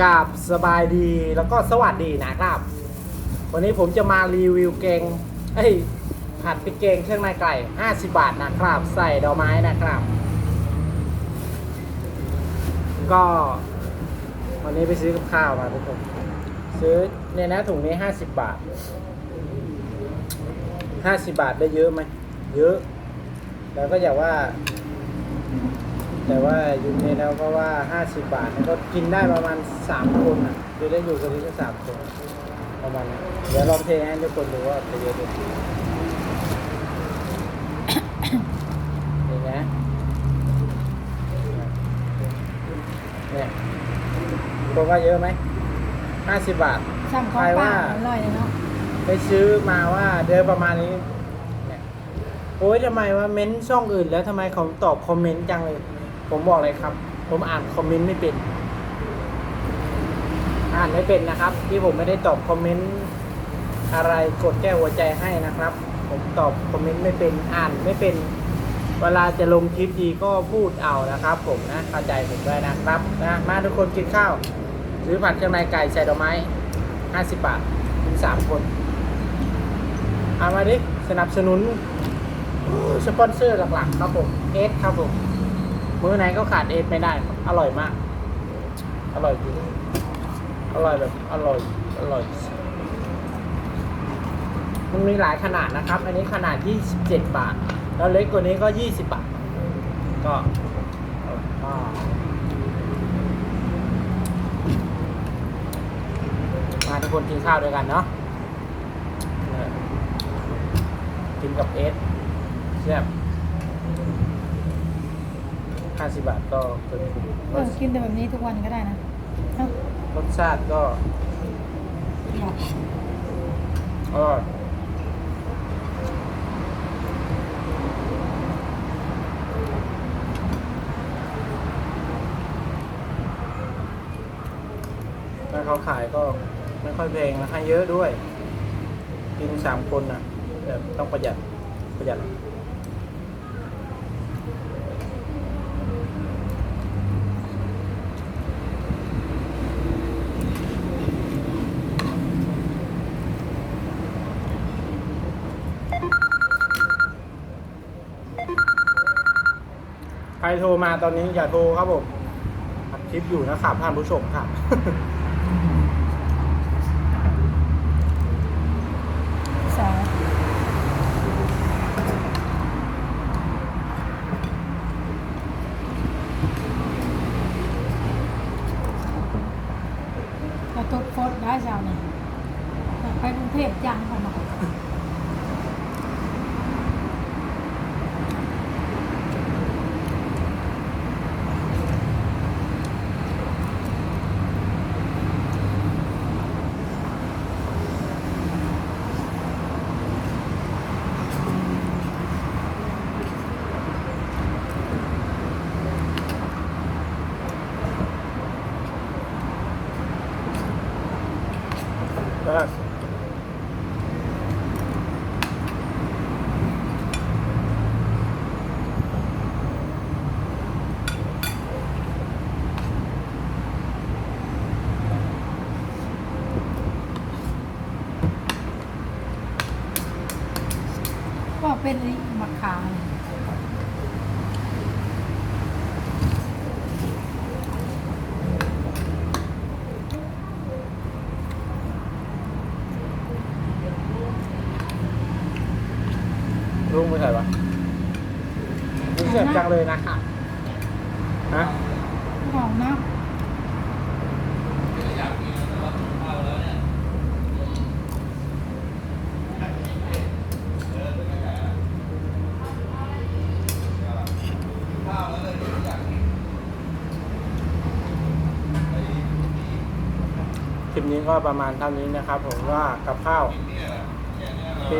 กราบสบายดีแล้วก็สวัสดีนะครับ วันนี้ผมจะมารีวิวเกงเอ้ยผัดพริกเกงเครื่องในไก่ 50 บาทนะครับ ใส่ดอกไม้นะครับ ก็ วันนี้ไปซื้อกับข้าวมาทุกคนซื้อเนี่ยนะถุงนี้ 50 บาท 50 บาทได้เยอะไหมเยอะ แล้วก็อยากว่า แต่ว่าอยู่ในแล้วเพราะว่า 50 บาทมันก็กินได้ประมาณ 3 คนอะคือได้อยู่กันที่สามคนประมาณนั้นเดี๋ยวลองเทให้ทุกคนดูว่าจะเยอะดูนี่นะเนี่ยตัวว่าเยอะไหม50บาทสั่งของใครว่าป่าอร่อยเลยเนาะไปซื้อมาว่าเดือนประมาณนี้ เนี่ย โอ้ยทำไมว่าเม้นต์ช่องอื่นแล้วทำไมเขาตอบคอมเมนต์จังเลย ผมบอกเลยครับ ผมอ่านคอมเมนต์ไม่เป็น อ่านไม่เป็นนะครับ ที่ผมไม่ได้ตอบคอมเมนต์อะไรกดแก้หัวใจให้นะครับ ผมตอบคอมเมนต์ไม่เป็นอ่านไม่เป็น เวลาจะลงคลิปดีก็พูดเอานะครับ ผมนะเข้าใจผมด้วยนะครับนะมาทุกคนกินข้าวซื้อผัดเครื่องในไก่ใส่ดอกไม้50บาทกินสามคนเอามาดิสนับสนุนสปอนเซอร์หลักๆ ครับผมเอสครับผม มื้อไหนก็ขาดเอสไม่ได้ครับอร่อยมาก อร่อยจริงอร่อยแบบอร่อย อร่อย มันมีหลายขนาดนะครับ อันนี้ขนาด 27 บาท แล้วเล็กกว่านี้ก็ 20 บาท ก็มาทุกคนกินข้าวด้วยกันเนาะกินกับเอสแซ่บ ห้าสิบบาทก็เกินคุ้มเออกินแต่แบบนี้ทุกวันก็ได้นะเอ้ารสชาติก็อยากอร่อยถ้าเขาขายก็ไม่ค่อยแพงนะให้เยอะด้วย กินสามคนอะแบบต้องประหยัดประหยัด รโทรมาตอนนี้อย่าโทรครับผมอัดคลิปอยู่นะครับท่านผู้ชมครับสาวเราตกโคตรได้สาวเนี่ยอยากไปกรุงเทพจังค่ะมาก็ ก็เป็นมะขาม ลุงไปใส่ปะลุงเสียบจังเลยนะครับฮะหอมนะคลิปนี้ก็ประมาณเท่านี้นะครับ ผมว่ากับข้าว ปี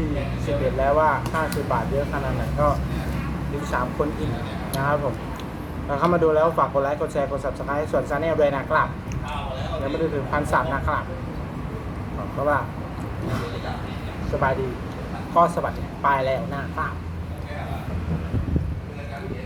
2021 แล้วว่า50บาทเยอะขนาดไหนก็ถึง3คนอีกนะครับผมแล้วเข้ามาดูแล้วฝากกดไลค์ กดแชร์ กด subscribe ส่วนซาแนลด้วยนะครับยังไม่ได้ถึงพันสามนะครับเพราะว่าสบายดีก็สวัสดีไปแล้วนะครับ